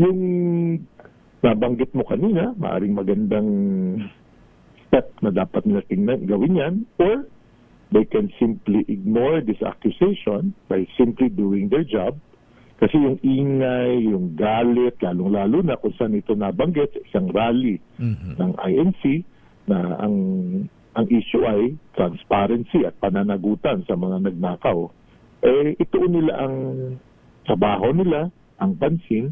yung nabanggit mo kanina, maaring magandang step na dapat nila tingnan, gawin yan, or they can simply ignore this accusation by simply doing their job. Kasi yung ingay, yung galit, lalong-lalo na kung saan ito nabanggit sa isang rally Mhm. ng INC na ang ang issue ay transparency at pananagutan sa mga nagnakaw. Eh, ito nila ang trabaho nila, ang pansin,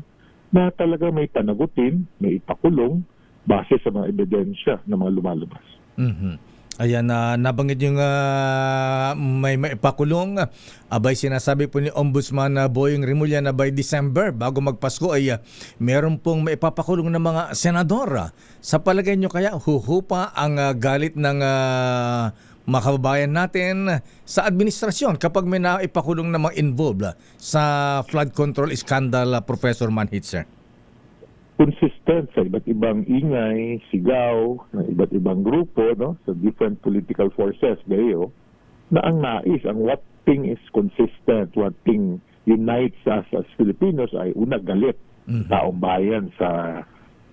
na talaga may panagutin, may ipakulong base sa mga ebidensya na mga lumalabas. Mhm. Ayan, na nabanggit yung ah, may maipakulong. Abay, sinasabi po ni Ombudsman na Boying Rimulya na by December, bago magpasko, ay ah, meron pong maipapakulong ng mga senador. Sa palagay nyo kaya, huhupa ang ah, galit ng ah, mga kababayan natin sa administrasyon kapag may naipakulong na mga involved sa flood control scandal, Professor Manhitzer? consistent sa iba't ibang ingay, sigaw, ng iba't ibang grupo, no, sa different political forces, gayo, na ang nais, ang what thing is consistent, what thing unites us as Filipinos ay una galit Mhm. taong bayan sa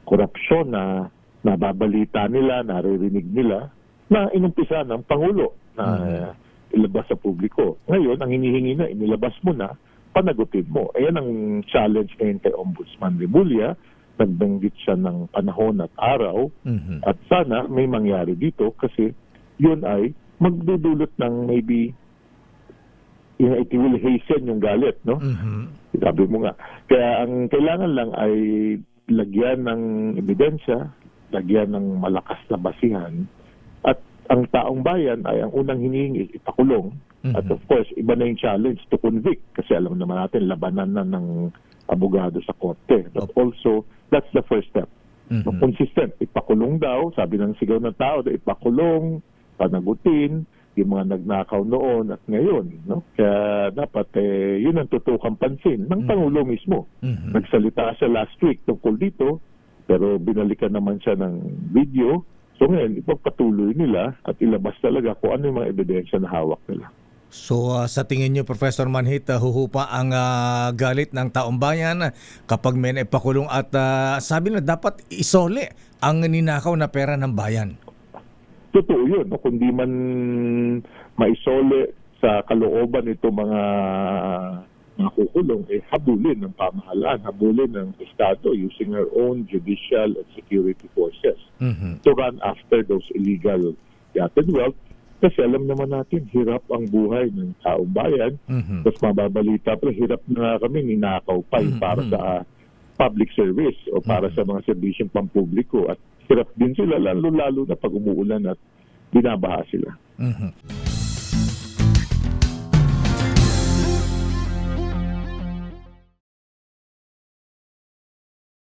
korupsyon na nababalita nila, naririnig nila, na inumpisa ng Pangulo na ilabas sa publiko. Ngayon, ang hinihingi na, inilabas mo na, panagutin mo. Ayan ang challenge ngayon kay Ombudsman Remulla. Nagbanggit siya ng panahon at araw Mhm. at sana may mangyari dito kasi yun ay magdudulot ng maybe you know, it will hasten yung galit, no? Mhm. Sabi mo nga. Kaya ang kailangan lang ay lagyan ng ebidensya, lagyan ng malakas na basihan, ang taong bayan ay ang unang hinihingi ipakulong. At Mhm. of course, iba na yung challenge to convict kasi alam naman natin, labanan na ng abogado sa korte. But also, that's the first step. Mhm. Consistent, ipakulong daw, sabi ng sigaw ng tao, ipakulong, panagutin, yung mga nagnakaw noon at ngayon. No? Kaya dapat, eh, yun ang tutukang pansin ng Pangulo mismo. Mhm. Nagsalita siya last week tungkol dito, pero binalikan naman siya ng video. So ngayon, ipagpatuloy nila at ilabas talaga kung ano yung mga ebidensya na hawak nila. So ah, sa tingin niyo Professor Manhit, ah, huhupa ang ah, galit ng taong bayan kapag may naipakulong at ah, sabi na dapat isole ang ninakaw na pera ng bayan. Totoo yun. No? Kung di man maisole sa kalooban ito mga makukulong, eh, habulin ng pamahalaan, habulin ng Estado using our own judicial and security forces Mhm. to run after those illegal yacht wealth. Kasi alam naman natin, hirap ang buhay ng taong bayan. Mhm. Tapos mababalita pa, hirap na kami, ninakaw pa yung para sa ah, public service o para sa mga serbisyong pampubliko. At hirap din sila, lalo-lalo na pag umuulan at binabaha sila. Mhm.